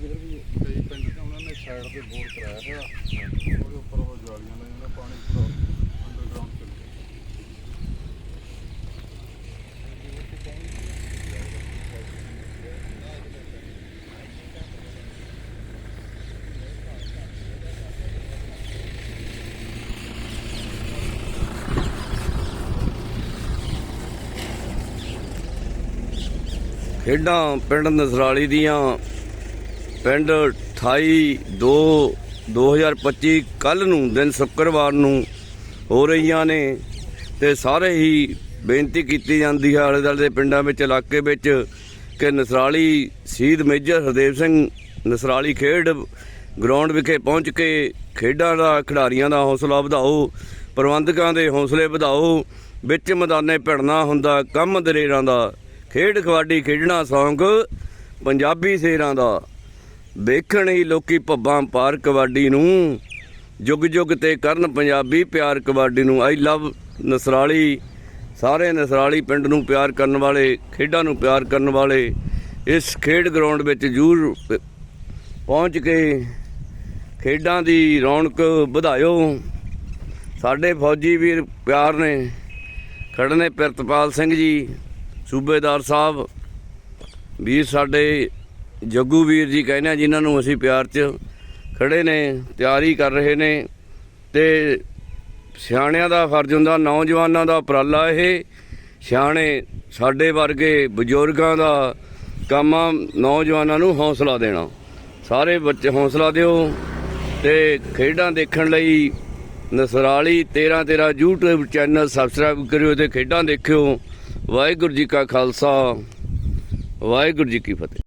ਕਈ ਪਿੰਡ ਤੇ ਉਹਨਾਂ ਨੇ ਸਾਈਡ ਤੇ ਬੋਰ ਕਰਾਇਆ ਹੋਇਆ। ਉਹਦੇ ਉੱਪਰ ਉਹ ਜਾਲੀਆਂ ਲਾਈਆਂ ਪਾਣੀ ਪੂਰਾ ਅੰਡਰਗਰਾਉਂਡ ਚੱਲ ਖੇਡਾਂ ਪਿੰਡ ਨਸਰਾਲੀ ਦੀਆਂ ਪਿੰਡ 28 2 2025 ਕੱਲ ਨੂੰ, ਦਿਨ ਸ਼ੁੱਕਰਵਾਰ ਨੂੰ ਹੋ ਰਹੀਆਂ ਨੇ ਤੇ ਸਾਰੇ ਹੀ ਬੇਨਤੀ ਕੀਤੀ ਜਾਂਦੀ ਹੈ ਆਲੇ ਦੁਆਲੇ ਦੇ ਪਿੰਡਾਂ ਵਿੱਚ, ਇਲਾਕੇ ਵਿੱਚ ਕਿ ਨਸਰਾਲੀ ਸ਼ਹੀਦ ਮੇਜਰ ਹਰਦੇਵ ਸਿੰਘ ਨਸਰਾਲੀ ਖੇਡ ਗਰਾਊਂਡ ਵਿਖੇ ਪਹੁੰਚ ਕੇ ਖੇਡਾਂ ਦਾ, ਖਿਡਾਰੀਆਂ ਦਾ ਹੌਸਲਾ ਵਧਾਓ, ਪ੍ਰਬੰਧਕਾਂ ਦੇ ਹੌਸਲੇ ਵਧਾਓ, ਵਿੱਚ ਮੈਦਾਨੇ ਭਿੜਨਾ ਹੁੰਦਾ, ਕੰਮ ਦਰੇਰਾਂ ਦਾ, ਖੇਡ ਕਬੱਡੀ ਖੇਡਣਾ ਸੌਂਗ ਪੰਜਾਬੀ ਸ਼ੇਰਾਂ ਦਾ। ਵੇਖਣ ਹੀ ਲੋਕੀ ਭੱਬਾਂ ਪਾਰ ਕਬੱਡੀ ਨੂੰ। ਜੁਗ ਜੁਗ ਤੇ ਕਰਨ ਪੰਜਾਬੀ ਪਿਆਰ ਕਬੱਡੀ ਨੂੰ। ਆਈ ਲਵ ਨਸਰਾਲੀ, ਸਾਰੇ ਨਸਰਾਲੀ ਪਿੰਡ ਨੂੰ ਪਿਆਰ ਕਰਨ ਵਾਲੇ, ਖੇਡਾਂ ਨੂੰ ਪਿਆਰ ਕਰਨ ਵਾਲੇ, ਇਸ ਖੇਡ ਗਰਾਊਂਡ ਵਿੱਚ ਜ਼ਰੂਰ ਪਹੁੰਚ ਕੇ ਖੇਡਾਂ ਦੀ ਰੌਣਕ ਵਧਾਇਓ। ਸਾਡੇ ਫੌਜੀ ਵੀਰ ਪਿਆਰ ਨੇ ਖੜੇ ਨੇ ਪ੍ਰਿਤਪਾਲ ਸਿੰਘ ਜੀ, ਸੂਬੇਦਾਰ ਸਾਹਿਬ, ਵੀਰ ਸਾਡੇ ਜੱਗੂ ਵੀਰ ਜੀ ਕਹਿੰਦੇ ਆ ਜਿਨ੍ਹਾਂ ਨੂੰ ਅਸੀਂ ਪਿਆਰ 'ਚ ਖੜੇ ਨੇ, ਤਿਆਰੀ ਕਰ ਰਹੇ ਨੇ ਤੇ ਸਿਆਣਿਆਂ ਦਾ ਫਰਜ਼ ਹੁੰਦਾ, ਨੌਜਵਾਨਾਂ ਦਾ ਉਪਰਾਲਾ ਇਹ। ਸਿਆਣੇ ਸਾਡੇ ਵਰਗੇ ਬਜ਼ੁਰਗਾਂ ਦਾ ਕੰਮ ਨੌਜਵਾਨਾਂ ਨੂੰ ਹੌਸਲਾ ਦੇਣਾ। ਸਾਰੇ ਬੱਚੇ ਹੌਸਲਾ ਦਿਓ ਤੇ ਖੇਡਾਂ ਦੇਖਣ ਲਈ ਨਸਰਾਲੀ 13 13 YouTube ਚੈਨਲ ਸਬਸਕ੍ਰਾਈਬ ਕਰਿਓ ਤੇ ਖੇਡਾਂ ਦੇਖਿਓ। ਵਾਹਿਗੁਰੂ ਜੀ ਕਾ ਖਾਲਸਾ, ਵਾਹਿਗੁਰੂ ਜੀ ਕੀ ਫਤਿਹ।